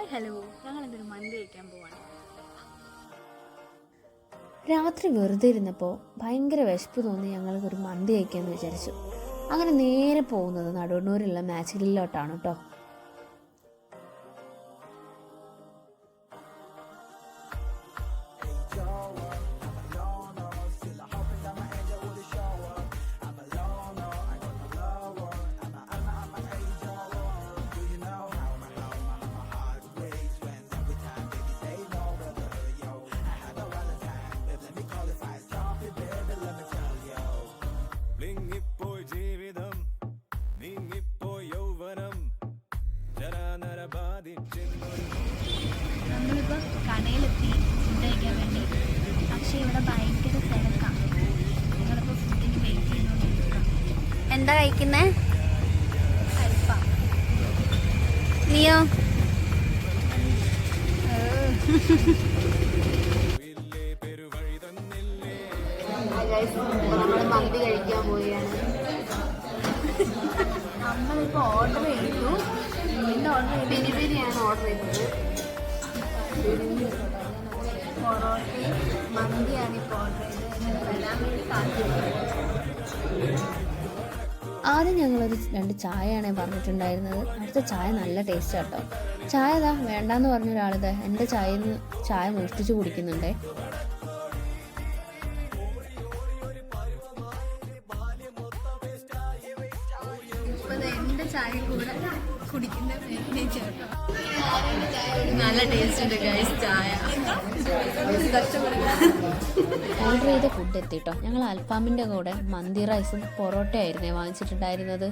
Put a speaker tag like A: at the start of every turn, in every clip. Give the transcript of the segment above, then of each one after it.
A: Hi hello ഞങ്ങൾ എന്തൊരു മന്തി കഴിക്കാൻ പോവാണ്.
B: രാത്രി വെറുതെ ഇരുന്നപ്പോൾ ഭയങ്കര വിശപ്പ് തോന്നി ഞങ്ങൾക്ക് ഒരു മന്തി കഴിക്കാമെന്ന് വിചാരിച്ചു. അങ്ങനെ നേരെ പോകുന്നത് നടുവണ്ണൂരുള്ള മാച്ചിലിലോട്ടാണ് കേട്ടോ
A: കടയിലെത്തി ഫുഡ് കഴിക്കാൻ വേണ്ടി. പക്ഷേ ഇവിടെ ഭയങ്കര തിരക്കാണ് ഞങ്ങളിപ്പോൾ ഫുഡിന് വെയിറ്റ് ചെയ്തുകൊണ്ടിരിക്കുക
B: എന്താ കഴിക്കുന്നേ?
A: അൽഫാം.
B: നീയോ?
C: ഇല്ലേ പെരുവഴി തന്നില്ലേ
B: നമ്മൾ മന്തി കഴിക്കാൻ പോവുകയാണ്.
A: നമ്മളിപ്പോൾ ഓർഡർ ചെയ്തു. ഓർഡർ ചെയ്തു.
B: ബിരി ബിരിയാണ് ഓർഡർ ചെയ്തത്. ആദ്യം ഞങ്ങളൊരു രണ്ട് ചായയാണ് പറഞ്ഞിട്ടുണ്ടായിരുന്നത്. അടുത്ത ചായ നല്ല ടേസ്റ്റ് കേട്ടോ ചായ ഇതാ വേണ്ടാന്ന് പറഞ്ഞ ഒരാളിത് എന്റെ നിന്ന് ചായ മോഷ്ടിച്ച് കുടിക്കുന്നുണ്ടേ.
A: എന്റെ ചായ കൂടെ കുടിക്കുന്ന ചേർക്കാം നല്ല ടേസ്റ്റ് ഉണ്ട്
B: ഓർഡർ ചെയ്ത ഫുഡ് എത്തിട്ടോ. ഞങ്ങൾ അൽഫാമിന്റെ കൂടെ മന്തി റൈസും പൊറോട്ടയായിരുന്നേ വാങ്ങിച്ചിട്ടുണ്ടായിരുന്നത്.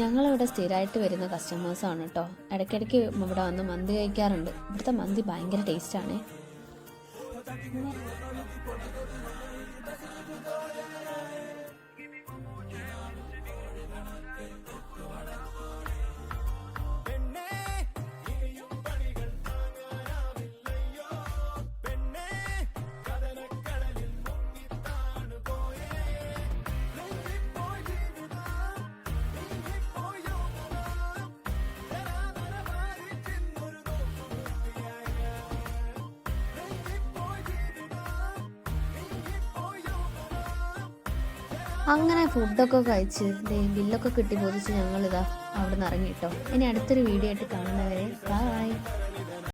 B: ഞങ്ങളിവിടെ സ്ഥിരമായിട്ട് വരുന്ന കസ്റ്റമേഴ്സാണ് കേട്ടോ ഇടയ്ക്കിടയ്ക്ക് ഇവിടെ വന്ന് മന്തി കഴിക്കാറുണ്ട്. ഇവിടുത്തെ മന്തി ഭയങ്കര ടേസ്റ്റാണേ അങ്ങനെ ഫുഡൊക്കെ കഴിച്ച് ബില്ലൊക്കെ കിട്ടി പൊതിച്ച് ഞങ്ങളിതാ അവിടെ നിന്ന് ഇറങ്ങിയിട്ടോ ഇനി അടുത്തൊരു വീഡിയോ ആയിട്ട് കാണുന്നവരെ ബൈ